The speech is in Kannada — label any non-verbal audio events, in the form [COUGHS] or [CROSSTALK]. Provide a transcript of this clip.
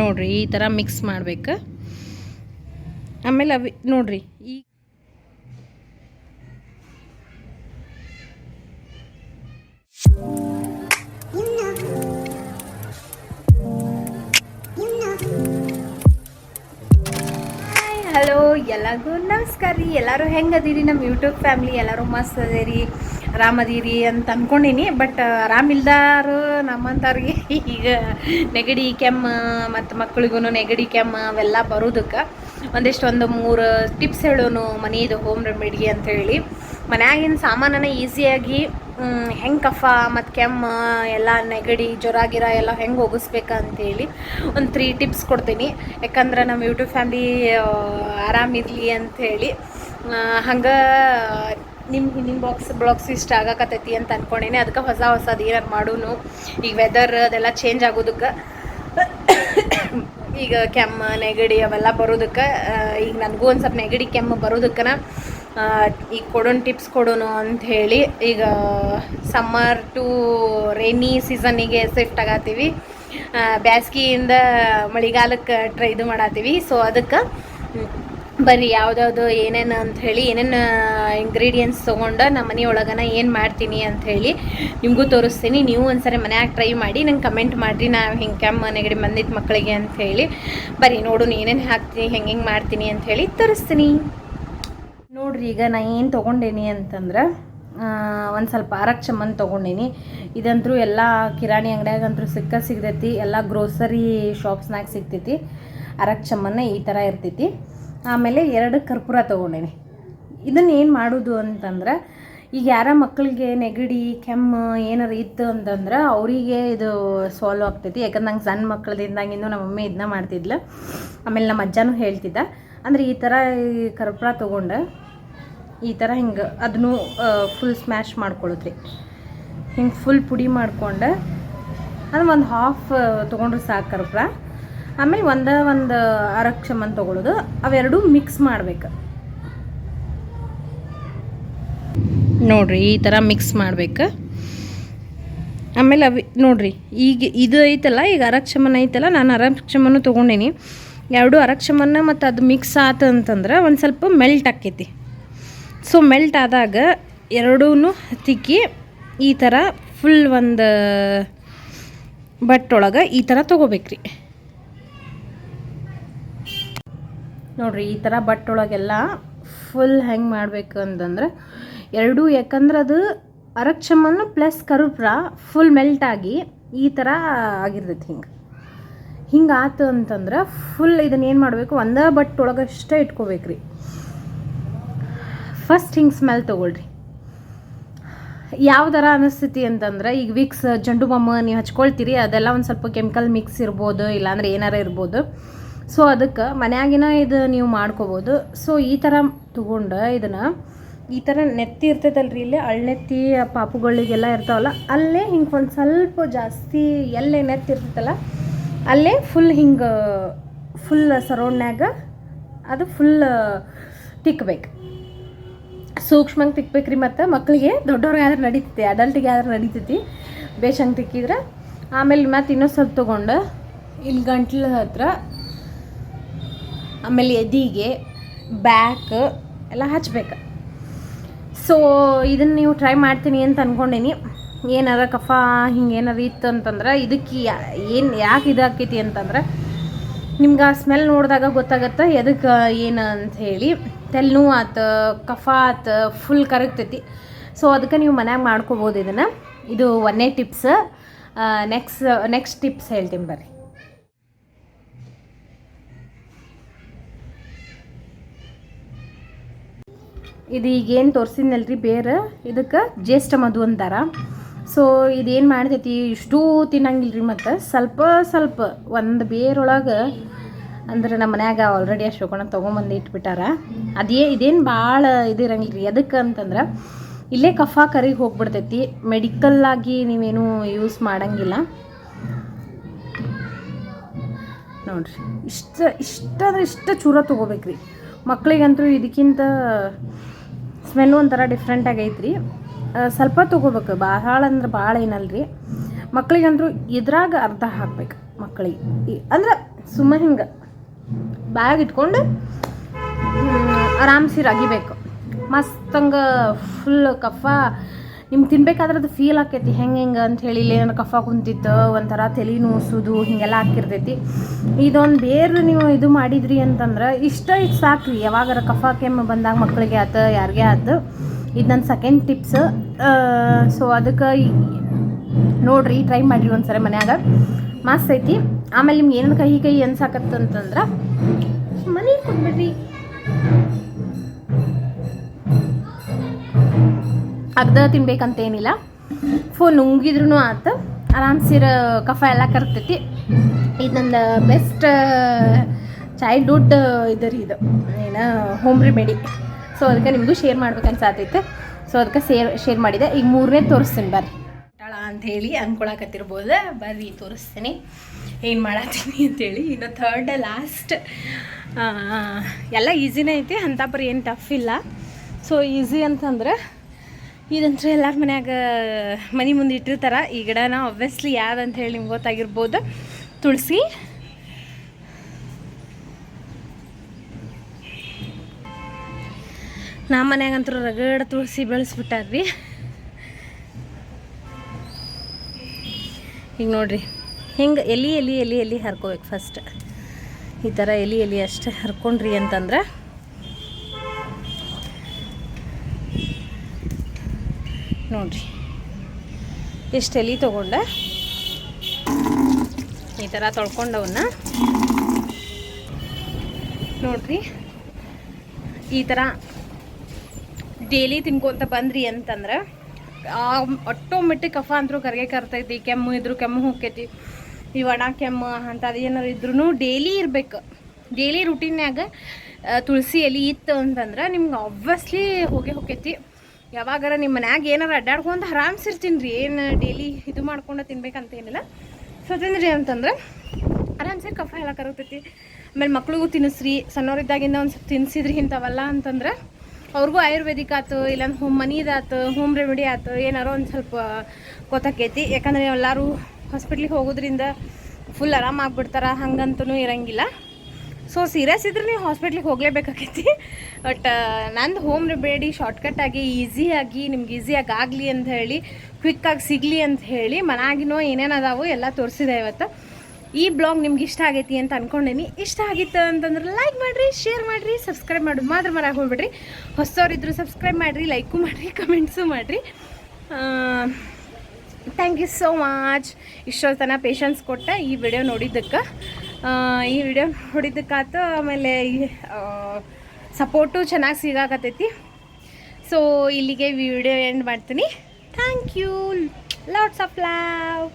ನೋಡ್ರಿ, ಈ ಥರ ಮಿಕ್ಸ್ ಮಾಡ್ಬೇಕು. ಆಮೇಲೆ ಅವಿ, ನೋಡ್ರಿ, ಈ ಹಲೋ ಎಲ್ಲರಿಗೂ ನಮಸ್ಕಾರ ರೀ. ಎಲ್ಲರೂ ಹೆಂಗದೀರಿ ನಮ್ಮ ಯೂಟ್ಯೂಬ್ ಫ್ಯಾಮಿಲಿ ಎಲ್ಲರೂ ಮಸ್ತ್ ಅದೀರಿ. ಆರಾಮದೀರಿ ಅಂತ ಅಂದ್ಕೊಂಡೀನಿ ಬಟ್ ಆರಾಮಿಲ್ದಾರು ನಮ್ಮಂಥವ್ರಿಗೆ ಈಗ ನೆಗಡಿ ಕೆಮ್ಮ ಮತ್ತು ಮಕ್ಳಿಗೂ ನೆಗಡಿ ಕೆಮ್ಮ ಅವೆಲ್ಲ ಬರೋದಕ್ಕೆ ಒಂದಿಷ್ಟು ಒಂದು ಮೂರು ಟಿಪ್ಸ್ ಹೇಳೋನು ಮನೆಯದು ಹೋಮ್ ರೆಮಿಡಿ ಅಂತ ಹೇಳಿ. ಮನ್ಯಾಗಿನ ಸಾಮಾನನ ಈಸಿಯಾಗಿ ಹೆಂಗೆ ಕಫ ಮತ್ತು ಕೆಮ್ಮ ಎಲ್ಲ ನೆಗಡಿ ಜ್ವರ ಗಿರ ಎಲ್ಲ ಹೆಂಗೆ ಹೋಗಿಸ್ಬೇಕಾ ಅಂತೇಳಿ ಒಂದು ತ್ರೀ ಟಿಪ್ಸ್ ಕೊಡ್ತೀನಿ. ಯಾಕಂದ್ರೆ ನಮ್ಮ ಯೂಟ್ಯೂಬ್ ಫ್ಯಾಮ್ಲಿ ಆರಾಮಿರಲಿ ಅಂಥೇಳಿ ಹಂಗೆ ನಿಮ್ಮ ಹಿಂದಿನ ಬಾಕ್ಸ್ ಬ್ಲಾಕ್ಸ್ ಇಷ್ಟ ಆಗಕತ್ತೈತಿ ಅಂತ ಅಂದ್ಕೊಂಡೇನೆ ಅದಕ್ಕೆ ಹೊಸ ಹೊಸದು ಏನಾರು ಮಾಡೋನು. ಈಗ ವೆದರ್ ಅದೆಲ್ಲ ಚೇಂಜ್ ಆಗೋದಕ್ಕೆ [COUGHS] ಈಗ ಕೆಮ್ಮ, ನೆಗಡಿ ಅವೆಲ್ಲ ಬರೋದಕ್ಕೆ ಈಗ ನನಗೂ ಒಂದು ಸ್ವಲ್ಪ ನೆಗಡಿ ಕೆಮ್ಮು ಬರೋದಕ್ಕನ ಈಗ ಕೊಡೋಣ ಟಿಪ್ಸ್ ಕೊಡೋಣ ಅಂತ ಹೇಳಿ ಈಗ ಸಮ್ಮರ್ ಟು ರೈನಿ ಸೀಸನ್ನಿಗೆ ಶಿಫ್ಟ್ ಆಗತ್ತೀವಿ. ಬ್ಯಾಸ್ಗಿಯಿಂದ ಮಳೆಗಾಲಕ್ಕೆ ಟ್ರೈ ಇದು ಮಾಡತ್ತೀವಿ. ಸೊ ಅದಕ್ಕೆ ಬರ್ರಿ ಯಾವ್ದಾವ್ದು ಏನೇನು ಹೇಳಿ, ಏನೇನು ಇಂಗ್ರೀಡಿಯೆಂಟ್ಸ್ ತೊಗೊಂಡು ನಮ್ಮ ಮನೆಯೊಳಗನ ಏನು ಮಾಡ್ತೀನಿ ಅಂತ ಹೇಳಿ ನಿಮಗೂ ತೋರಿಸ್ತೀನಿ. ನೀವು ಒಂದ್ಸರಿ ಮನ್ಯಾಗ ಟ್ರೈ ಮಾಡಿ, ನಂಗೆ ಕಮೆಂಟ್ ಮಾಡಿರಿ. ನಾ ಹಿಂಗೆ ಕೆಮ್ಮ ನೆಗಡಿ ಬಂದಿತ್ತು ಮಕ್ಕಳಿಗೆ ಅಂತ ಹೇಳಿ. ಬರ್ರಿ ನೋಡು ಏನೇನು ಹಾಕ್ತೀನಿ ಹೆಂಗೆ ಹೆಂಗೆ ಮಾಡ್ತೀನಿ ಹೇಳಿ ತೋರಿಸ್ತೀನಿ. ನೋಡ್ರಿ, ಈಗ ನಾ ಏನು ತೊಗೊಂಡೇನಿ ಅಂತಂದ್ರೆ ಒಂದು ಸ್ವಲ್ಪ ಆರಕ್ ಚಮ್ಮನ್ ತೊಗೊಂಡೇನಿ. ಇದಂತರೂ ಎಲ್ಲ ಕಿರಾಣಿ ಅಂಗಡಿಯಾಗಂತೂ ಸಿಕ್ಕ ಸಿಗ್ತೈತಿ. ಎಲ್ಲ ಗ್ರೋಸರಿ ಶಾಪ್ಸ್ನಾಗ ಸಿಗ್ತೈತಿ. ಅರಕ್ ಚಮ್ಮನ್ನ ಈ ಥರ ಇರ್ತೈತಿ. ಆಮೇಲೆ ಎರಡು ಕರ್ಪೂರ ತೊಗೊಂಡೇನಿ. ಇದನ್ನು ಏನು ಮಾಡೋದು ಅಂತಂದ್ರೆ, ಈಗ ಯಾರ ಮಕ್ಕಳಿಗೆ ನೆಗಡಿ, ಕೆಮ್ಮು ಏನಾರು ಇತ್ತು ಅಂತಂದ್ರೆ ಅವರಿಗೆ ಇದು ಸಾಲ್ವ್ ಆಗ್ತೈತಿ. ಯಾಕಂದ್ರೆ ನಂಗೆ ಸಣ್ಣ ಮಕ್ಕಳದಿಂದಾಗಿಂದು ನಮ್ಮ ಮಮ್ಮಿ ಇದನ್ನ ಮಾಡ್ತಿದ್ಲು. ಆಮೇಲೆ ನಮ್ಮ ಅಜ್ಜನೂ ಹೇಳ್ತಿದ್ದ. ಅಂದ್ರೆ ಈ ಥರ ಕರ್ಪೂರ ತೊಗೊಂಡು ಈ ಥರ ಹಿಂಗೆ ಅದನ್ನು ಫುಲ್ ಸ್ಮ್ಯಾಶ್ ಮಾಡ್ಕೊಳ್ಳೋದ್ರಿ ಹಿಂಗೆ ಫುಲ್ ಪುಡಿ ಮಾಡಿಕೊಂಡು ಅದು ಒಂದು ಹಾಫ್ ತೊಗೊಂಡ್ರೆ ಸಾಕು ಕರ್ಪೂರ. ಆಮೇಲೆ ಒಂದು ಒಂದು ಅರಕ್ಷಮನ್ ತೊಗೊಳ್ಳೋದು ಅವೆರಡು ಮಿಕ್ಸ್ ಮಾಡ್ಬೇಕು. ನೋಡ್ರಿ, ಈ ಥರ ಮಿಕ್ಸ್ ಮಾಡ್ಬೇಕು. ಆಮೇಲೆ ಅವಿ, ನೋಡ್ರಿ, ಈಗ ಇದು ಐತಲ್ಲ, ಈಗ ಅರಕ್ಷಮನ್ ಐತಲ್ಲ, ನಾನು ಅರಕ್ಷಮನ್ನು ತೊಗೊಂಡೇನಿ. ಎರಡು ಅರಕ್ಷಮನ್ನ ಮತ್ತು ಅದು ಮಿಕ್ಸ್ ಆತು ಅಂತಂದ್ರೆ ಒಂದು ಸ್ವಲ್ಪ ಮೆಲ್ಟ್ ಆಕೈತಿ ಸೊ ಮೆಲ್ಟ್ ಆದಾಗ ಎರಡೂ ತಿಕ್ಕಿ ಈ ಥರ ಫುಲ್ ಒಂದು ಬಟ್ಟೊಳಗೆ ಈ ಥರ ತೊಗೋಬೇಕ್ರಿ. ನೋಡ್ರಿ, ಈ ಥರ ಬಟ್ಟೊಳಗೆಲ್ಲ ಫುಲ್ ಹೆಂಗೆ ಮಾಡಬೇಕು ಅಂತಂದ್ರೆ ಎರಡೂ, ಯಾಕಂದ್ರೆ ಅದು ಅರಕ್ಷಮನ ಪ್ಲಸ್ ಕರುಪ್ರ ಫುಲ್ ಮೆಲ್ಟ್ ಆಗಿ ಈ ಥರ ಆಗಿರ್ತೈತಿ ಹಿಂಗೆ. ಹಿಂಗೆ ಆತು ಅಂತಂದ್ರೆ ಫುಲ್ ಇದನ್ನ ಏನು ಮಾಡಬೇಕು, ಒಂದೇ ಬಟ್ ಇಟ್ಕೋಬೇಕು ರೀ ಫಸ್ಟ್ ಹಿಂಗೆ ಸ್ಮೆಲ್ ತೊಗೊಳ್ರಿ. ಯಾವ ಥರ ಅನಿಸ್ತೈತಿ ಅಂತಂದ್ರೆ, ಈಗ ವಿಕ್ಸ್ ಜಂಡು ಬೊಮ್ಮ ನೀವು ಹಚ್ಕೊಳ್ತೀರಿ, ಅದೆಲ್ಲ ಒಂದು ಸ್ವಲ್ಪ ಕೆಮಿಕಲ್ ಮಿಕ್ಸ್ ಇರ್ಬೋದು, ಇಲ್ಲಾಂದ್ರೆ ಏನಾರ ಇರ್ಬೋದು. ಸೊ ಅದಕ್ಕೆ ಮನ್ಯಾಗಿನ ಇದು ನೀವು ಮಾಡ್ಕೋಬೋದು. ಸೊ ಈ ಥರ ತೊಗೊಂಡು ಇದನ್ನು, ಈ ಥರ ನೆತ್ತಿ ಇರ್ತೈತಲ್ರಿ ಇಲ್ಲಿ ಅಳ್ನೆತ್ತಿ ಪಾಪುಗಳಿಗೆಲ್ಲ ಇರ್ತಾವಲ್ಲ, ಅಲ್ಲೇ ಹಿಂಗೆ ಒಂದು ಸ್ವಲ್ಪ ಜಾಸ್ತಿ ಎಲ್ಲೇ ನೆತ್ತಿ ಇರ್ತೈತಲ್ಲ, ಅಲ್ಲೇ ಫುಲ್ ಹಿಂಗೆ ಫುಲ್ ಸರೌಂಡ್ನ್ಯಾಗ ಅದು ಫುಲ್ ತಿಕ್ಬೇಕು. ಸೂಕ್ಷ್ಮಂಗೆ ತಿಕ್ಬೇಕ್ರಿ ಮತ್ತು ಮಕ್ಕಳಿಗೆ ದೊಡ್ಡವ್ರಿಗೆ ಆದ್ರೆ ನಡೀತೈತಿ ಅಡಲ್ಟಿಗೆ ಆದ್ರೆ ನಡೀತೈತಿ, ಬೇಷಂಗೆ ತಿಕ್ಕಿದ್ರೆ, ಆಮೇಲೆ ಮತ್ತೆ ಇನ್ನೊಂದು ಸ್ವಲ್ಪ ತೊಗೊಂಡು, ಇಲ್ಲಿ ಗಂಟ್ಲ ಹತ್ರ ಆಮೇಲೆ ಎದಿಗೆ, ಬ್ಯಾಕ್ ಎಲ್ಲ ಹಚ್ಬೇಕು. ಸೊ ಇದನ್ನು ನೀವು ಟ್ರೈ ಮಾಡ್ತೀನಿ ಅಂತ ಅಂದ್ಕೊಂಡೀನಿ ಏನಾರ ಕಫ ಹಿಂಗೆ ಏನಾರ ಇತ್ತು ಅಂತಂದ್ರೆ ಇದಕ್ಕೆ ಏನು ಯಾಕೆ ಇದಾಕೈತಿ ಅಂತಂದ್ರೆ ನಿಮ್ಗೆ ಆ ಸ್ಮೆಲ್ ನೋಡಿದಾಗ ಗೊತ್ತಾಗತ್ತೆ ಎದಕ್ಕೆ ಏನು ಅಂತ ಹೇಳಿ. ತೆಲ್ನೂ ಆತ, ಕಫ ಆತು ಫುಲ್ ಕರಗ್ತೈತಿ. ಸೊ ಅದಕ್ಕೆ ನೀವು ಮನ್ಯಾಗ ಮಾಡ್ಕೋಬೋದು ಇದನ್ನು. ಇದು ಒಂದೇ ಟಿಪ್ಸ್ ನೆಕ್ಸ್ಟ್ ನೆಕ್ಸ್ಟ್ ಟಿಪ್ಸ್ ಹೇಳ್ತೀನಿ ಬರ್ರಿ. ಇದು ಈಗೇನು ತೋರಿಸಿದ್ನಲ್ರಿ ಬೇರೆ? ಇದಕ್ಕೆ ಜ್ಯೇಷ್ಠ ಮಧು ಅಂತಾರ. ಸೊ ಇದೇನು ಮಾಡ್ತೈತಿ ಇಷ್ಟೂ ತಿನ್ನಂಗಿಲ್ಲ ರೀ ಮತ್ತು? ಸ್ವಲ್ಪ ಸ್ವಲ್ಪ, ಒಂದು ಬೇರೊಳಗೆ ಅಂದ್ರೆ ನಮ್ಮ ಮನ್ಯಾಗ ಆಲ್ರೆಡಿ ಅಷ್ಟು ಶೋಕಣ ತೊಗೊಂಬಂದು ಇಟ್ಬಿಟ್ಟಾರ. ಅದೇ, ಇದೇನು ಭಾಳ ಇದಿರಂಗಿಲ್ಲ ರೀ ಎದಕ್ಕೆ ಅಂತಂದ್ರೆ, ಇಲ್ಲೇ ಕಫ ಕರಿಗೆ ಹೋಗ್ಬಿಡ್ತೈತಿ. ಮೆಡಿಕಲ್ಲಾಗಿ ನೀವೇನು ಯೂಸ್ ಮಾಡಂಗಿಲ್ಲ. ನೋಡ್ರಿ, ಇಷ್ಟ ಇಷ್ಟ ಅಂದ್ರೆ ಇಷ್ಟ ಚೂರ ತೊಗೋಬೇಕ್ರಿ. ಮಕ್ಕಳಿಗಂತೂ ಇದಕ್ಕಿಂತ ಸ್ಮೆಲ್ಲು ಒಂಥರ ಡಿಫ್ರೆಂಟ್ ಆಗೈತ್ರಿ. ಸ್ವಲ್ಪ ತೊಗೋಬೇಕು. ಭಾಳ ಅಂದ್ರೆ ಭಾಳ ಏನಲ್ಲ ರೀ ಮಕ್ಳಿಗಂದ್ರೂ ಇದ್ರಾಗ ಅರ್ಧ ಹಾಕ್ಬೇಕು ಮಕ್ಕಳಿಗೆ ಅಂದ್ರೆ ಸುಮ್ಮ ಹಿಂಗೆ ಬ್ಯಾಗ್ ಇಟ್ಕೊಂಡು ಆರಾಮ್ಸಿ ರಗಿಬೇಕು. ಮಸ್ತಂಗೆ ಫುಲ್ ಕಫ ನಿಮ್ಗೆ ತಿನ್ಬೇಕಾದ್ರೆ ಅದು ಫೀಲ್ ಆಕೈತಿ. ಹೆಂಗೆ ಹೆಂಗೆ ಅಂತ ಹೇಳಿ ಏನಾರು ಕಫ ಕುಂತಿತ್ತು, ಒಂಥರ ತಲೆ ನೋಸೋದು, ಹೀಗೆಲ್ಲ ಹಾಕಿರ್ತೈತಿ. ಇದೊಂದು ಬೇರೆ ನೀವು ಇದು ಮಾಡಿದ್ರಿ ಅಂತಂದ್ರೆ ಇಷ್ಟ ಇಷ್ಟು ಸಾಕ್ರಿ. ಯಾವಾಗಾರ ಕಫ ಕೆಮ್ಮು ಬಂದಾಗ ಮಕ್ಕಳಿಗೆ ಆತು, ಯಾರಿಗೆ ಆತು. ಇದು ನನ್ನ ಸೆಕೆಂಡ್ ಟಿಪ್ಸ್ ಸೊ ಅದಕ್ಕೆ ನೋಡಿರಿ ಟ್ರೈ ಮಾಡಿರಿ ಒಂದ್ಸರಿ ಮನ್ಯಾಗ. ಮಸ್ತ್ ಐತಿ. ಆಮೇಲೆ ನಿಮ್ಗೆ ಏನೇನು ಕಹಿ ಕಹಿ ಅನ್ಸಾಕತ್ತಂತಂದ್ರೆ ಮನೆ ಕೊಟ್ಬಿಡ್ರಿ ಅಗ್ದ ತಿನ್ಬೇಕಂತ ಏನಿಲ್ಲ ಫೋನ್ ನುಂಗಿದ್ರು ಆತ ಆರಾಮ್ಸಿರ ಕಫ ಎಲ್ಲ ಕರ್ತೈತಿ ಇದು ನನ್ನ ಬೆಸ್ಟ್ ಚೈಲ್ಡ್ಹುಡ್ ಇದು ರೀ ಇದು. ಏನು ಹೋಮ್ ರೆಮಿಡಿ ಸೊ ಅದಕ್ಕೆ ನಿಮಗೂ ಶೇರ್ ಮಾಡ್ಬೇಕನ್ಸಾತೈತೆ ಸೊ ಅದಕ್ಕೆ ಸೇರ್ ಶೇರ್ ಮಾಡಿದೆ. ಈಗ ಮೂರನೇ ತೋರಿಸ್ತೀನಿ ಬರ್ರಿ. ಅಂತ ಹೇಳಿ ಅನ್ಕೊಳಕತ್ತಿರ್ಬೋದು ಬರ್ರಿ, ತೋರಿಸ್ತೀನಿ. ಏನು ಮಾಡತ್ತೀನಿ ಅಂತೇಳಿ ಇನ್ನು ಥರ್ಡ್ ಲಾಸ್ಟ್ ಎಲ್ಲ ಈಸಿನೇ ಐತಿ. ಅಂಥ ಪರಿ ಏನು ಟಫ್ ಇಲ್ಲ. ಸೊ ಈಸಿ ಅಂತಂದ್ರೆ ಇದಂದ್ರೆ ಎಲ್ಲರ ಮನ್ಯಾಗ ಮನೆ ಮುಂದೆ ಇಟ್ಟಿರ್ತಾರೆ. ಈ ಗಿಡನ ಒಬ್ವಿಯಸ್ಲಿ ಯಾವ್ದಂತ ಹೇಳಿ ನಿಮ್ಗೆ ಗೊತ್ತಾಗಿರ್ಬೋದು. ತುಳಸಿ. ನಮ್ಮ ಮನ್ಯಾಗಂತೂ ರಗಡ ತುಳಸಿ ಬೆಳೆಸ್ಬಿಟ್ಟಾರ್ರಿ. ಈಗ ನೋಡ್ರಿ, ಹಿಂಗೆ ಎಲಿ ಎಲಿ ಎಲಿ ಎಲಿ ಹರ್ಕೋಬೇಕು ಫಸ್ಟ್ ಈ ಥರ ಎಲಿ ಎಲಿ ಅಷ್ಟೇ ಹರ್ಕೊಂಡ್ರಿ ಅಂತಂದ್ರೆ. ನೋಡ್ರಿ. ಎಷ್ಟು ಎಲೆ ತೊಗೊಂಡೆ? ಈ ಥರ ತೊಳ್ಕೊಂಡವನ್ನ ನೋಡ್ರಿ. ಈ ಥರ ಡೈಲಿ ತಿನ್ಕೊತ ಬಂದ್ರಿ ಅಂತಂದ್ರೆ ಆಟೋಮೆಟಿಕ್ ಕಫ ಅಂತರೂ ಕರ್ಗೆ ಕರ್ತೈತಿ, ಕೆಮ್ಮು ಇದ್ರು ಕೆಮ್ಮು ಹೋಗ್ತೈತಿ ಈ ಒಣ ಕೆಮ್ಮು ಅಂಥದ್ದು ಏನಾರು ಇದ್ರೂ ಡೈಲಿ ಇರ್ಬೇಕು. ಡೈಲಿ ರುಟೀನ್ಯಾಗ ತುಳಸಿ ಎಲೆ ಇತ್ತು ಅಂತಂದ್ರೆ ನಿಮ್ಗೆ ಆಬ್ವಿಯಸ್ಲಿ ಹೋಗೇ ಹೋಗೈತಿ ಯಾವಾಗಾರ ನಿಮ್ಮ ಮನ್ಯಾಗ ಏನಾರ ಅಡ್ಡಾಡ್ಕೊಂತ ಆರಾಮ್ಸಿರ್ತೀನಿ ರೀ ಏನು ಡೈಲಿ ಇದು ಮಾಡ್ಕೊಂಡು ತಿನ್ಬೇಕಂತ ಏನಿಲ್ಲ ಸೊ ತಿಂದ್ರಿ ಅಂತಂದ್ರೆ, ಆರಾಮ್ಸೆ ಕಫ ಎಲ್ಲ ಕರಗ್ತೈತಿ. ಆಮೇಲೆ ಮಕ್ಳಿಗೂ ತಿನ್ನಿಸ್ರಿ. ಸಣ್ಣವರಿದ್ದಾಗಿಂದ ಒಂದು ಸ್ವಲ್ಪ ತಿನ್ಸಿದ್ರಿ ಇಂಥವಲ್ಲ ಅಂತಂದ್ರೆ, ಅವ್ರಿಗೂ ಆಯುರ್ವೇದಿಕ್ ಆಯ್ತು ಇಲ್ಲಾಂದ್ರೆ ಹೋಮ್ ಮನಿದಾತು ಹೋಮ್ ರೆಮಿಡಿ ಆಯ್ತು ಏನಾರೋ ಒಂದು ಸ್ವಲ್ಪ ಗೊತ್ತಾಕೈತಿ. ಯಾಕಂದರೆ ಎಲ್ಲರೂ ಹಾಸ್ಪಿಟ್ಲಿಗೆ ಹೋಗೋದ್ರಿಂದ ಫುಲ್ ಆರಾಮಾಗ್ಬಿಡ್ತಾರೆ. ಹಂಗಂತೂ ಇರಂಗಿಲ್ಲ. ಸೊ ಸೀರಿಯಸ್ ಇದ್ರೆ ನೀವು ಹಾಸ್ಪಿಟ್ಲಿಗೆ ಹೋಗಲೇಬೇಕಾಗೈತಿ. ಬಟ್ ನಂದು ಹೋಮ್ ರೆಮಿಡಿ ಶಾರ್ಟ್ಕಟ್ಟಾಗಿ ಈಸಿಯಾಗಿ ನಿಮ್ಗೆ ಈಸಿಯಾಗಿ ಆಗಲಿ ಅಂತ ಹೇಳಿ ಕ್ವಿಕ್ಕಾಗಿ ಸಿಗಲಿ ಅಂತ ಹೇಳಿ, ಮನಾಗಿನೋ ಏನೇನು ಅದಾವೋ ಎಲ್ಲ ತೋರಿಸಿದೆ ಇವತ್ತು. ಈ ಬ್ಲಾಗ್ ನಿಮ್ಗೆ ಇಷ್ಟ ಆಗೈತಿ ಅಂತ ಅನ್ಕೊಂಡೇನಿ. ಇಷ್ಟ ಆಗಿತ್ತು ಅಂತಂದ್ರೆ ಲೈಕ್ ಮಾಡಿರಿ ಶೇರ್ ಮಾಡಿರಿ ಸಬ್ಸ್ಕ್ರೈಬ್ ಮಾಡೋದು ಮಾತ್ರ ಮರಾಗಿ ಹೋಗ್ಬಿಡ್ರಿ. ಹೊಸವ್ರಿದ್ರು ಸಬ್ಸ್ಕ್ರೈಬ್ ಮಾಡಿರಿ ಲೈಕು ಮಾಡಿರಿ ಕಮೆಂಟ್ಸು ಮಾಡಿರಿ. ಥ್ಯಾಂಕ್ ಯು ಸೋ ಮಚ್ ಇಷ್ಟೊತ್ತನ ಪೇಷನ್ಸ್ ಕೊಟ್ಟ ಈ ವಿಡಿಯೋ ನೋಡಿದ್ದಕ್ಕೆ. ಈ ವಿಡಿಯೋ ನೋಡಿದ್ದಕ್ಕಾತು ಆಮೇಲೆ ಸಪೋರ್ಟು ಚೆನ್ನಾಗಿ ಸಿಗಾಕತ್ತೈತಿ. ಸೊ ಇಲ್ಲಿಗೆ ವಿಡಿಯೋ ಎಂಡ್ ಮಾಡ್ತೀನಿ. Thank you lots of love